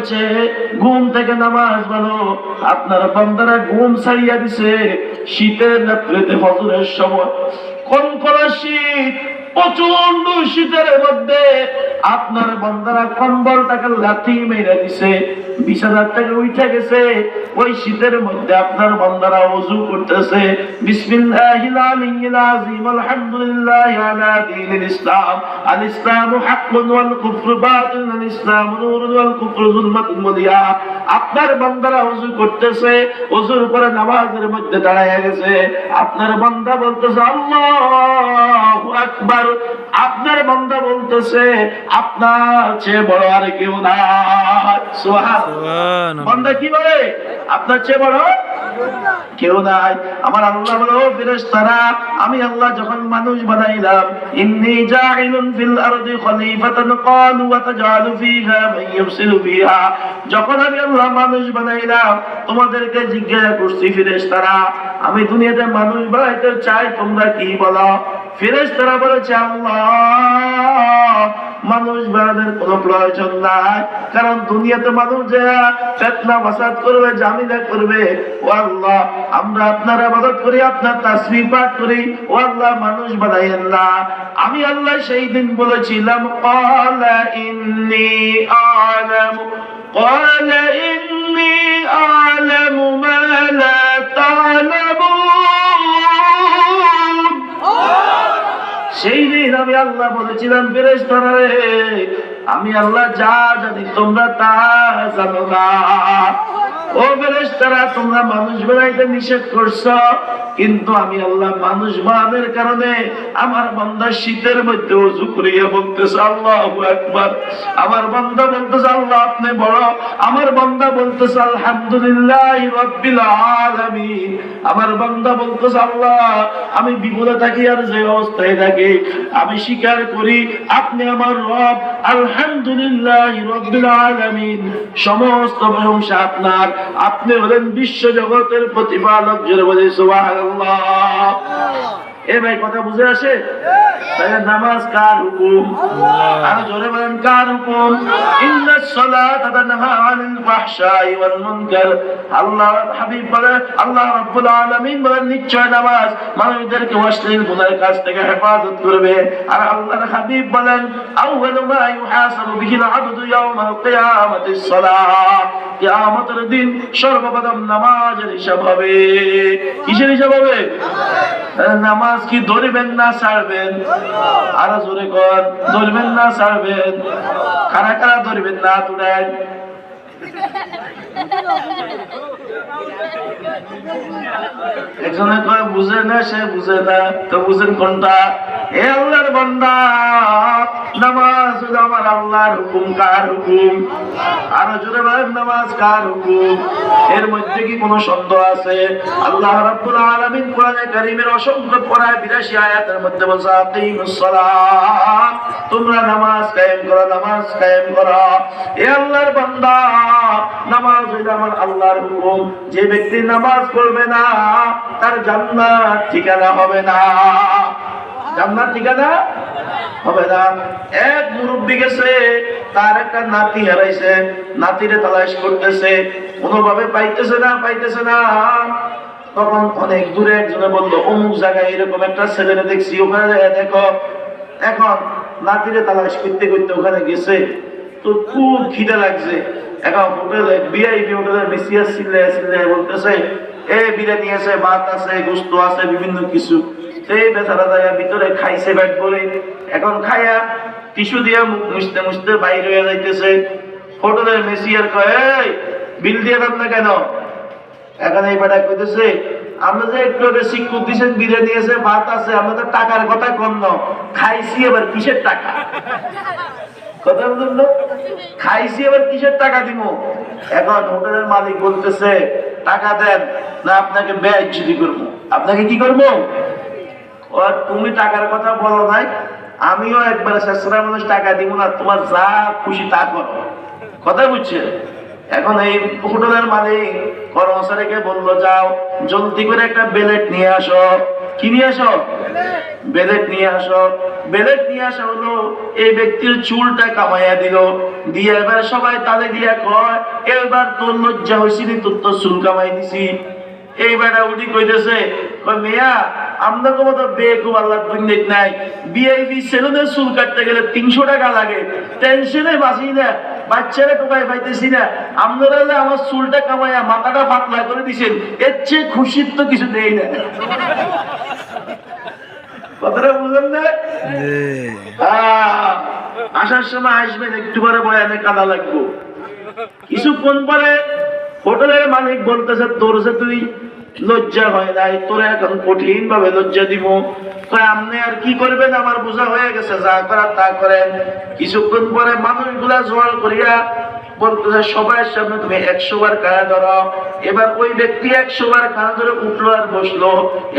বলেছে ঘুম থেকে নামাজ বলো, আপনার বান্দারা ঘুম ছাড়িয়া দিছে। শীতের রাত্রিতে ফজরের সময় কোন কোন শীত? প্রচণ্ড শীতের মধ্যে আপনার বন্দারা কম্বলটাকে লাথি মেরে দিছে। আপনার বন্দারা ওযু করতেছে। ইসলাম। আল ওযুর পরে নামাজের মধ্যে দাঁড়ায় গেছে। আপনার বান্দা বলতেছে, আল্লাহু আকবার। আপনার বান্দা বলতেছে, আপনার চেয়ে বড় আর কেউ না সুবহান বান্দা কি বলে? আপনার চেয়ে বড়? কেউ নাই। আমার আল্লাহ বলো ফেরেশতারা। আমি আল্লাহ যখন মানুষ বানাইলাম, ইন্নী জাইলুন ফিল আরদি খলিফাতান ক্বালু ওয়া ফিহা মান ফিহা। যখন আমি আল্লাহ মানুষ বানাইলাম, তোমাদেরকে জিজ্ঞাসা করছি, ফেরেশতারা, আমি দুনিয়াতে মানুষ বানাইতে চাই, তোমরা কি বলো? ফেরেশতারা বলেছে, আল্লাহ। মানুষ বানানোর কোন প্রয়োজন নাই। কারণ দুনিয়াতে মানুষ যে ফেতনা বাসাদ করবে জামিনা করবে, ও আল্লাহ, আমরা আপনার আবাদত করি, আপনার তাসমি পাঠ করি, ও আল্লাহ, মানুষ বানাইয়েন না। আমি আল্লাহ সেই দিন বলেছিলাম ক্বালা ইন্নী আলামু ক্বালা ইন্নী আলামু সেই দিন আমি আল্লাহ বলেছিলাম, ফেরেশতারা রে, আমি আল্লাহ যা জানি তোমরা তা জানো না। ও ফেরেশতারা, তোমরা মানুষ বানাইতে নিষেধ করছ, কিন্তু আমি আল্লাহ মানুষ বানানোর কারণে আমার বান্দা শীতের মধ্যে ওযু করিয়া বলতেছে, আল্লাহু আকবার। আমার বান্দা বলতেছে, আল্লাহ আপনি বড়। আমার বান্দা বলতেছে, আলহামদুলিল্লাহ রাব্বিল আলামিন। আমার বান্দা বলতেছে, আল্লাহ, আমি বিপদে থাকি আর যে অবস্থায় থাকি, আমি স্বীকার করি, আপনি আমার রব। আলহামদুলিল্লাহ রাব্বিল আলামিন। সমস্ত প্রশংসা আপনার। আপনি হলেন বিশ্ব জগতের প্রতিপালক জোরে বলে এ ভাই কথা বুঝে আসে? তাহলে নামাজ কার হুকুম? আর জোরে বলেন কার হুকুম? ইন্নাস সালাতা তানহা আনিল ফাহশাই ওয়াল মুনকার। আল্লাহ হাবিব বলে আল্লাহ রাব্বুল আলামিন বলেন নিশ্চয় নামাজ মানুষদেরকে অশ্লীল গুনাহের কাছ থেকে হেফাজত করবে। আর আল্লাহর হাবিব বলেন আউয়ালু মা ইউহাসাবু বিহিল আবদু ইয়াউমাল কিয়ামাতিস সালাহ। কিয়ামতের দিন সর্বপ্রথম নামাজের হিসাব হবে। কিসের হিসাব হবে? নামাজ কি ধরবেন না ছাড়বেন? আরও জোরে কর ধরবেন না ছাড়বেন? কারা কারা ধরবেন না তুলেন একজনে কয়, বুঝে না সে বুঝে না। তো বুঝেন কোনটা? এ আল্লাহর বান্দা। আল্লাহ রাব্বুল আলামিন কোরআনে কারীমের অসংখ্য পড়ায় 82 আয়াতের মধ্যে বলছে, আকিমুস সালাত। তোমরা নামাজ কায়েম করো, নামাজ কায়েম করো। এ আল্লাহর বান্দা, নামাজ হইল আমার আল্লাহর হুকুম। যে ব্যক্তি নামাজ পড়বে না, তার জান্নাত ঠিকানা হবে না। জান্নাত ঠিকানা? হবে না। এক মুরব্বী গেছে, তার একটা নাতি হারাইছে, নাতিরে তালাশ করতেছে। কোনোভাবে পাইতেছে না পাইতেছে না। তখন অনেক দূরে একজনে বলল, অমুক জায়গায় এরকম একটা ছেলেরে দেখছি, ওখানে দেখো। এখন নাতিরে তালাশ করতে করতে ওখানে গেছে। তো খুব খিদে লাগছে। এখন হোটেলে বিআইপি হোটেলে মেসিয়া সিল্লে সিল্লে বলতেছে, এ বিরিয়ানি আছে, ভাত আছে গোস্ত আছে, বিভিন্ন কিছু। সেই বেচারা যায় ভিতরে খাইছে ব্যাট করে এখন খাইয়া টিস্যু দিয়া মুখ মুছতে মুছতে বাইরে হয়ে যাইতেছে। হোটেলের মেসিয়ার কয় বিল দিয়ে দেন না কেন? এখন এই বেটা কইতেছে আমরা যে একটু আগে শিক্ষক দিয়েছেন বিরিয়ানি আছে, ভাত আছে আমরা তো টাকার কথা কম ন। খাইছি এবার কিসের টাকা? কথা বলুন খাইছি এবার কিসের টাকা দিব এখন হোটেলের মালিক বলতেছে, টাকা দেন, না, আপনাকে ব্যয় যদি করব। আপনাকে কি করব? তুমি টাকার কথা বলো নাই, আমিও একবার শেষরা মানুষ টাকা দিব না, তোমার যা খুশি তা করো। কথা বুঝছে? এখন এই হোটেলের মালিক কর্মচারীকে বলল, যাও, জলদি করে একটা বেলেট নিয়ে আসো। কি নিয়ে আসো? বেলেট নিয়ে আসো। বেলেট নিয়ে আসা হলো, এই ব্যক্তির চুলটা কামাইয়া দিল। দিয়ে এবার সবাই তালে দিয়া কয়, এবার তোর লজ্জা হয়েছি তোর তো চুল কামাই দিছি। এই বেটা উঠি কইতেছে মেয়া মতো আল্লাহ নাই। বিআইপি চুল কাটতে গেলে তিনশো টাকা লাগে। টেনশনে বাঁচি না বাচ্চারা টোকাই পাইতেছি না। আপনারা আমার চুলটা কামাইয়া মাথাটা পাতলা করে দিছেন। এর চেয়ে খুশির তো কিছু দেই না। কথাটা বুঝলেন না? আসার সময় আসবেন একটু পরে বয়ানে কাদা লাগবো। কিছুক্ষণ পরে? হোটেলের মালিক বলতেছে তোর যে তুই লজ্জা হয় নাই, তোর এখন কঠিন ভাবে লজ্জা দিব। আপনি আর কি করবেন? আমার বোঝা হয়ে গেছে, যা করার তা করেন। কিছুক্ষণ পরে মানুষগুলা জোয়ার করিয়া সবার সামনে তুমি একশো বার কায়া ধরো। এবার ওই ব্যক্তি একশো বার কায়া ধরে উঠল আর বসল।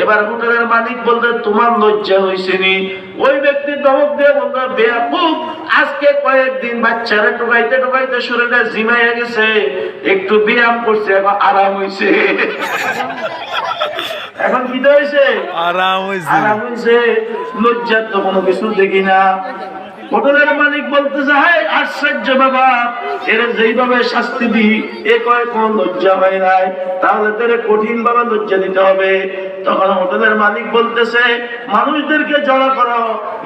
এবার হোটেলের মালিক বলতে, তোমার লজ্জা হয়েছে ওই ব্যক্তি আজকে কয়েকদিন বাচ্চারা টোকাইতে টোকাইতে শরীরটা জিমাইয়া গেছে। একটু ব্যায়াম করছে এখন আরাম হয়েছে এখন কি তো হয়েছে আরাম হয়েছে আরাম হয়েছে লজ্জার তো কোনো কিছু দেখি না। হোটেলের মালিক বলতেছে হাই আশ্চর্য বাবা! এর যেইভাবে শাস্তি দি এ কয় কোন লজ্জা হয় নাই। তাহলে তোর কঠিন ভাবে লজ্জা দিতে হবে। তখন হোটেলের মালিক বলতেছে, মানুষদেরকে জড়ো করো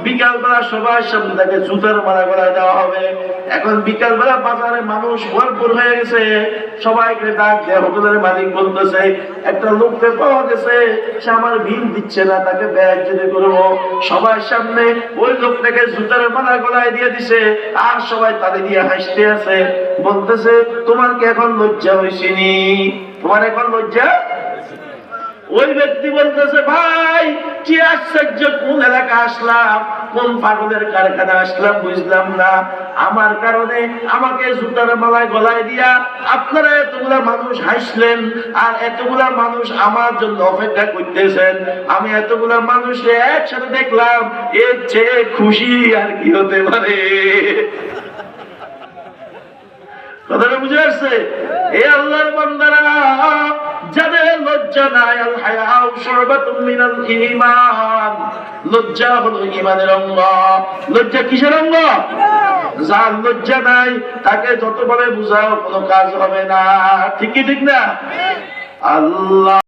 বিকাল বেলা সবার সামনে তাকে জুতার মারা করা দেওয়া হবে। এখন বিকাল বেলা বাজারে মানুষ ভরপুর হয়ে গেছে। সবাইকে ডাক দেয় হোটেলের মালিক বলতেছে, একটা লোককে পাওয়া গেছে, সে আমার বিল দিচ্ছে না, তাকে ব্যাগ যদি করব। সবার সামনে ওই লোকটাকে জুতার মালা গলায় দিয়ে দিছে, আর সবাই তাদের দিয়ে হাসতে আছে। বলতেছে, তোমার কি এখন লজ্জা হয়েছিনি তোমার এখন লজ্জা? ওই ব্যক্তি বলতেছে, ভাই, কি আশ্চর্য, কোন এলাকা আসলাম? কোন পাগলের কারখানা আসলাম বুঝলাম না। আমার কারণে আমাকে জুতার মালায় গলায় দিয়া আপনারা এতগুলা মানুষ হাসলেন আর এতগুলা মানুষ আমার জন্য অপেক্ষা করতেছেন। আমি এতগুলা মানুষ একসাথে দেখলাম, এর চেয়ে খুশি আর কি হতে পারে? কথাটা বুঝে আসছে? এ আল্লাহর বান্দারা যাদের লজ্জা নাই, আল হায়াউ সর্বাতুম মিনাল ঈমান। লজ্জা হলো ঈমানের অঙ্গ। লজ্জা কিসের অঙ্গ? যার লজ্জা নাই, তাকে যতভাবে বুঝাও কোনো কাজ হবে না। ঠিকই ঠিক না? আল্লাহ